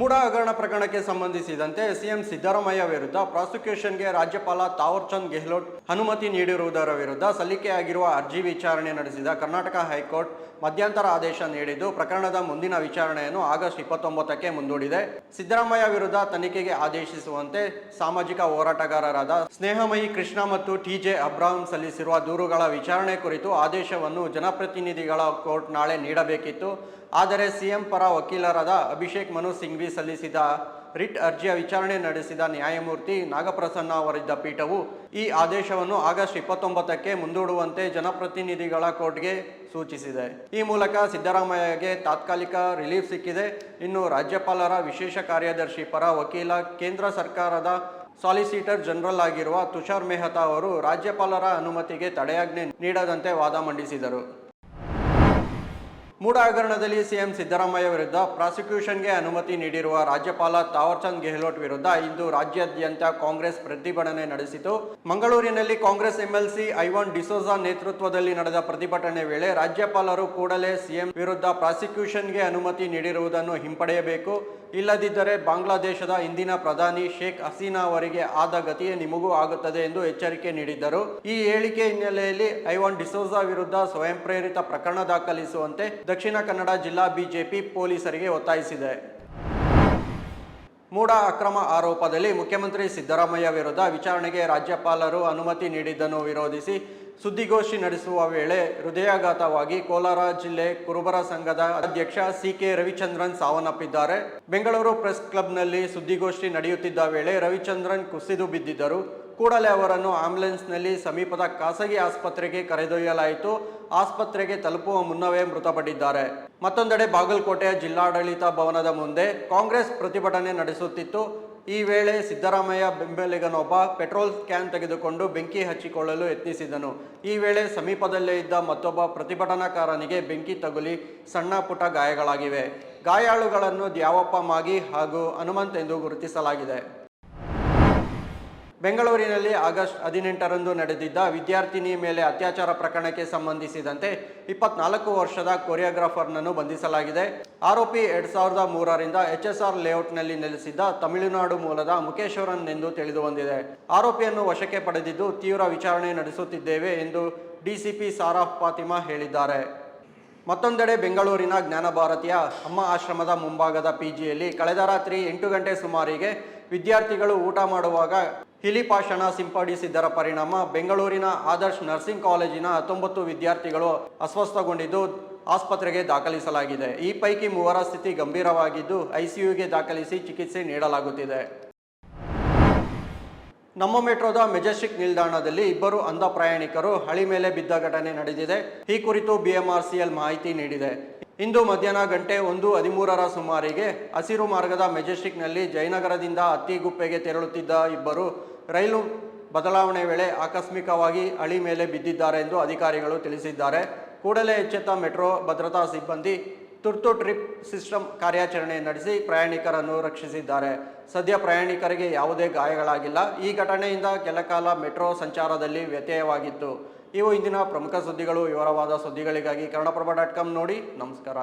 ಮೂಡ ಹಗರಣ ಪ್ರಕರಣಕ್ಕೆ ಸಂಬಂಧಿಸಿದಂತೆ ಸಿಎಂ ಸಿದ್ದರಾಮಯ್ಯ ವಿರುದ್ಧ ಪ್ರಾಸಿಕ್ಯೂಷನ್ಗೆ ರಾಜ್ಯಪಾಲ ತಾವರ್ಚಂದ್ ಗೆಹ್ಲೋಟ್ ಅನುಮತಿ ನೀಡಿರುವುದರ ವಿರುದ್ಧ ಸಲ್ಲಿಕೆಯಾಗಿರುವ ಅರ್ಜಿ ವಿಚಾರಣೆ ನಡೆಸಿದ ಕರ್ನಾಟಕ ಹೈಕೋರ್ಟ್ ಮಧ್ಯಂತರ ಆದೇಶ ನೀಡಿದ್ದು, ಪ್ರಕರಣದ ಮುಂದಿನ ವಿಚಾರಣೆಯನ್ನು ಆಗಸ್ಟ್ ಇಪ್ಪತ್ತೊಂಬತ್ತಕ್ಕೆ ಮುಂದೂಡಿದೆ. ಸಿದ್ದರಾಮಯ್ಯ ವಿರುದ್ಧ ತನಿಖೆಗೆ ಆದೇಶಿಸುವಂತೆ ಸಾಮಾಜಿಕ ಹೋರಾಟಗಾರರಾದ ಸ್ನೇಹಮಯಿ ಕೃಷ್ಣ ಮತ್ತು ಟಿಜೆ ಅಬ್ರಾಹಂ ಸಲ್ಲಿಸಿರುವ ದೂರುಗಳ ವಿಚಾರಣೆ ಕುರಿತು ಆದೇಶವನ್ನು ಜನಪ್ರತಿನಿಧಿಗಳ ಕೋರ್ಟ್ ನಾಳೆ ನೀಡಬೇಕಿತ್ತು. ಆದರೆ ಸಿಎಂ ಪರ ವಕೀಲರಾದ ಅಭಿಷೇಕ್ ಮನು ಸಿಂಘ್ವಿ ಸಲ್ಲಿಸಿದ, ರಿಟ್ ಅರ್ಜಿಯ ವಿಚಾರಣೆ ನಡೆಸಿದ ನ್ಯಾಯಮೂರ್ತಿ ನಾಗಪ್ರಸನ್ನ ಅವರಿದ್ದ ಪೀಠವು ಈ ಆದೇಶವನ್ನು ಆಗಸ್ಟ್ ಇಪ್ಪತ್ತೊಂಬತ್ತಕ್ಕೆ ಮುಂದೂಡುವಂತೆ ಜನಪ್ರತಿನಿಧಿಗಳ ಕೋರ್ಟ್ಗೆ ಸೂಚಿಸಿದೆ. ಈ ಮೂಲಕ ಸಿದ್ದರಾಮಯ್ಯಗೆ ತಾತ್ಕಾಲಿಕ ರಿಲೀಫ್ ಸಿಕ್ಕಿದೆ. ಇನ್ನು ರಾಜ್ಯಪಾಲರ ವಿಶೇಷ ಕಾರ್ಯದರ್ಶಿ ಪರ ವಕೀಲ, ಕೇಂದ್ರ ಸರ್ಕಾರದ ಸಾಲಿಸಿಟರ್ ಜನರಲ್ ಆಗಿರುವ ತುಷಾರ್ ಮೆಹ್ತಾ ಅವರು ರಾಜ್ಯಪಾಲರ ಅನುಮತಿಗೆ ತಡೆಯಾಜ್ಞೆ ನೀಡದಂತೆ ವಾದ ಮಂಡಿಸಿದರು. ಮೂಡ ಹಗರಣದಲ್ಲಿ ಸಿಎಂ ಸಿದ್ದರಾಮಯ್ಯ ವಿರುದ್ಧ ಪ್ರಾಸಿಕ್ಯೂಷನ್ಗೆ ಅನುಮತಿ ನೀಡಿರುವ ರಾಜ್ಯಪಾಲ ತಾವರ್ಚಂದ್ ಗೆಹ್ಲೋಟ್ ವಿರುದ್ಧ ಇಂದು ರಾಜ್ಯಾದ್ಯಂತ ಕಾಂಗ್ರೆಸ್ ಪ್ರತಿಭಟನೆ ನಡೆಸಿತು. ಮಂಗಳೂರಿನಲ್ಲಿ ಕಾಂಗ್ರೆಸ್ ಎಂಎಲ್ಸಿ ಐವಾನ್ ಡಿಸೋಜಾ ನೇತೃತ್ವದಲ್ಲಿ ನಡೆದ ಪ್ರತಿಭಟನೆ ವೇಳೆ ರಾಜ್ಯಪಾಲರು ಕೂಡಲೇ ಸಿಎಂ ವಿರುದ್ಧ ಪ್ರಾಸಿಕ್ಯೂಷನ್ಗೆ ಅನುಮತಿ ನೀಡಿರುವುದನ್ನು ಹಿಂಪಡೆಯಬೇಕು. ಇಲ್ಲದಿದ್ದರೆ ಬಾಂಗ್ಲಾದೇಶದ ಇಂದಿನ ಪ್ರಧಾನಿ ಶೇಖ್ ಹಸೀನಾ ಅವರಿಗೆ ಆದ ಗತಿಯೇ ನಿಮಗೂ ಆಗುತ್ತದೆ ಎಂದು ಎಚ್ಚರಿಕೆ ನೀಡಿದ್ದರು. ಈ ಹೇಳಿಕೆ ಹಿನ್ನೆಲೆಯಲ್ಲಿ ಐವಾನ್ ಡಿಸೋಜಾ ವಿರುದ್ಧ ಸ್ವಯಂ ಪ್ರೇರಿತ ಪ್ರಕರಣ ದಾಖಲಿಸುವಂತೆ ದಕ್ಷಿಣ ಕನ್ನಡ ಜಿಲ್ಲಾ ಬಿಜೆಪಿ ಪೊಲೀಸರಿಗೆ ಒತ್ತಾಯಿಸಿದೆ. ಮೂಡ ಅಕ್ರಮ ಆರೋಪದಲ್ಲಿ ಮುಖ್ಯಮಂತ್ರಿ ಸಿದ್ದರಾಮಯ್ಯ ವಿರುದ್ಧ ವಿಚಾರಣೆಗೆ ರಾಜ್ಯಪಾಲರು ಅನುಮತಿ ನೀಡಿದ್ದನ್ನು ವಿರೋಧಿಸಿ ಸುದ್ದಿಗೋಷ್ಠಿ ನಡೆಸುವ ವೇಳೆ ಹೃದಯಾಘಾತವಾಗಿ ಕೋಲಾರ ಜಿಲ್ಲೆ ಕುರುಬರ ಸಂಘದ ಅಧ್ಯಕ್ಷ ಸಿ ಕೆ ರವಿಚಂದ್ರನ್ ಸಾವನ್ನಪ್ಪಿದ್ದಾರೆ. ಬೆಂಗಳೂರು ಪ್ರೆಸ್ ಕ್ಲಬ್ನಲ್ಲಿ ಸುದ್ದಿಗೋಷ್ಠಿ ನಡೆಯುತ್ತಿದ್ದ ವೇಳೆ ರವಿಚಂದ್ರನ್ ಕುಸಿದು ಬಿದ್ದಿದ್ದರು. ಕೂಡಲೇ ಅವರನ್ನು ಆಂಬ್ಯುಲೆನ್ಸ್ನಲ್ಲಿ ಸಮೀಪದ ಖಾಸಗಿ ಆಸ್ಪತ್ರೆಗೆ ಕರೆದೊಯ್ಯಲಾಯಿತು. ಆಸ್ಪತ್ರೆಗೆ ತಲುಪುವ ಮುನ್ನವೇ ಮೃತಪಟ್ಟಿದ್ದಾರೆ. ಮತ್ತೊಂದೆಡೆ ಬಾಗಲಕೋಟೆಯ ಜಿಲ್ಲಾಡಳಿತ ಭವನದ ಮುಂದೆ ಕಾಂಗ್ರೆಸ್ ಪ್ರತಿಭಟನೆ ನಡೆಸುತ್ತಿತ್ತು. ಈ ವೇಳೆ ಸಿದ್ದರಾಮಯ್ಯ ಬೆಂಬಲಿಗನೊಬ್ಬ ಪೆಟ್ರೋಲ್ ಕ್ಯಾನ್ ತೆಗೆದುಕೊಂಡು ಬೆಂಕಿ ಹಚ್ಚಿಕೊಳ್ಳಲು ಯತ್ನಿಸಿದನು. ಈ ವೇಳೆ ಸಮೀಪದಲ್ಲೇ ಇದ್ದ ಮತ್ತೊಬ್ಬ ಪ್ರತಿಭಟನಾಕಾರನಿಗೆ ಬೆಂಕಿ ತಗುಲಿ ಸಣ್ಣ ಪುಟ್ಟ ಗಾಯಗಳಾಗಿವೆ. ಗಾಯಾಳುಗಳನ್ನು ದ್ಯಾವಪ್ಪ ಮಾಗಿ ಹಾಗೂ ಹನುಮಂತ್ ಎಂದು ಗುರುತಿಸಲಾಗಿದೆ. ಬೆಂಗಳೂರಿನಲ್ಲಿ ಆಗಸ್ಟ್ ಹದಿನೆಂಟರಂದು ನಡೆದಿದ್ದ ವಿದ್ಯಾರ್ಥಿನಿ ಮೇಲೆ ಅತ್ಯಾಚಾರ ಪ್ರಕರಣಕ್ಕೆ ಸಂಬಂಧಿಸಿದಂತೆ ಇಪ್ಪತ್ನಾಲ್ಕು ವರ್ಷದ ಕೊರಿಯೋಗ್ರಾಫರ್ನನ್ನು ಬಂಧಿಸಲಾಗಿದೆ. ಆರೋಪಿ ಎರಡ್ ಸಾವಿರದ ಮೂರರಿಂದ ಎಚ್ ಎಸ್ ಆರ್ ಲೇಔಟ್ನಲ್ಲಿ ನೆಲೆಸಿದ್ದ ತಮಿಳುನಾಡು ಮೂಲದ ಮುಖೇಶ್ವರನ್ ಎಂದು ತಿಳಿದು ಬಂದಿದೆ ಆರೋಪಿಯನ್ನು ವಶಕ್ಕೆ ಪಡೆದಿದ್ದು ತೀವ್ರ ವಿಚಾರಣೆ ನಡೆಸುತ್ತಿದ್ದೇವೆ ಎಂದು ಡಿಸಿಪಿ ಸಾರಾ ಫಾತಿಮಾ ಹೇಳಿದ್ದಾರೆ. ಮತ್ತೊಂದೆಡೆ ಬೆಂಗಳೂರಿನ ಜ್ಞಾನ ಭಾರತಿಯ ಅಮ್ಮ ಆಶ್ರಮದ ಮುಂಭಾಗದ ಪಿಜಿಯಲ್ಲಿ ಕಳೆದ ರಾತ್ರಿ ಎಂಟು ಗಂಟೆ ಸುಮಾರಿಗೆ ವಿದ್ಯಾರ್ಥಿಗಳು ಊಟ ಮಾಡುವಾಗ ಹಿಲಿಪಾಷಣ ಸಿಂಪಡಿಸಿದ್ದರ ಪರಿಣಾಮ ಬೆಂಗಳೂರಿನ ಆದರ್ಶ್ ನರ್ಸಿಂಗ್ ಕಾಲೇಜಿನ ಹತ್ತೊಂಬತ್ತು ವಿದ್ಯಾರ್ಥಿಗಳು ಅಸ್ವಸ್ಥಗೊಂಡಿದ್ದು ಆಸ್ಪತ್ರೆಗೆ ದಾಖಲಿಸಲಾಗಿದೆ. ಈ ಪೈಕಿ ಮೂವರ ಸ್ಥಿತಿ ಗಂಭೀರವಾಗಿದ್ದು, ಐಸಿಯುಗೆ ದಾಖಲಿಸಿ ಚಿಕಿತ್ಸೆ ನೀಡಲಾಗುತ್ತಿದೆ. ನಮ್ಮ ಮೆಟ್ರೋದ ಮೆಜೆಸ್ಟಿಕ್ ನಿಲ್ದಾಣದಲ್ಲಿ ಇಬ್ಬರು ಅಂಧ ಪ್ರಯಾಣಿಕರು ಹಳಿ ಮೇಲೆ ಬಿದ್ದ ಘಟನೆ ನಡೆದಿದೆ. ಈ ಕುರಿತು ಬಿಎಂಆರ್ಸಿಎಲ್ ಮಾಹಿತಿ ನೀಡಿದೆ. ಇಂದು ಮಧ್ಯಾಹ್ನ ಗಂಟೆ ಒಂದು ಹದಿಮೂರರ ಸುಮಾರಿಗೆ ಹಸಿರು ಮಾರ್ಗದ ಮೆಜೆಸ್ಟಿಕ್ನಲ್ಲಿ ಜಯನಗರದಿಂದ ಅತ್ತಿಗುಪ್ಪೆಗೆ ತೆರಳುತ್ತಿದ್ದ ಇಬ್ಬರು ರೈಲು ಬದಲಾವಣೆ ವೇಳೆ ಆಕಸ್ಮಿಕವಾಗಿ ಹಳಿ ಮೇಲೆ ಬಿದ್ದಿದ್ದಾರೆ ಎಂದು ಅಧಿಕಾರಿಗಳು ತಿಳಿಸಿದ್ದಾರೆ. ಕೂಡಲೇ ಎಚ್ಚೆತ್ತ ಮೆಟ್ರೋ ಭದ್ರತಾ ಸಿಬ್ಬಂದಿ ತುರ್ತು ಟ್ರಿಪ್ ಸಿಸ್ಟಮ್ ಕಾರ್ಯಾಚರಣೆ ನಡೆಸಿ ಪ್ರಯಾಣಿಕರನ್ನು ರಕ್ಷಿಸಿದ್ದಾರೆ. ಸದ್ಯ ಪ್ರಯಾಣಿಕರಿಗೆ ಯಾವುದೇ ಗಾಯಗಳಾಗಿಲ್ಲ. ಈ ಘಟನೆಯಿಂದ ಕೆಲಕಾಲ ಮೆಟ್ರೋ ಸಂಚಾರದಲ್ಲಿ ವ್ಯತ್ಯಯವಾಗಿತ್ತು. ಇವು ಇಂದಿನ ಪ್ರಮುಖ ಸುದ್ದಿಗಳು. ವಿವರವಾದ ಸುದ್ದಿಗಳಿಗಾಗಿ ಕನ್ನಡಪ್ರಭ ಡಾಟ್ ಕಾಮ್ ನೋಡಿ. ನಮಸ್ಕಾರ.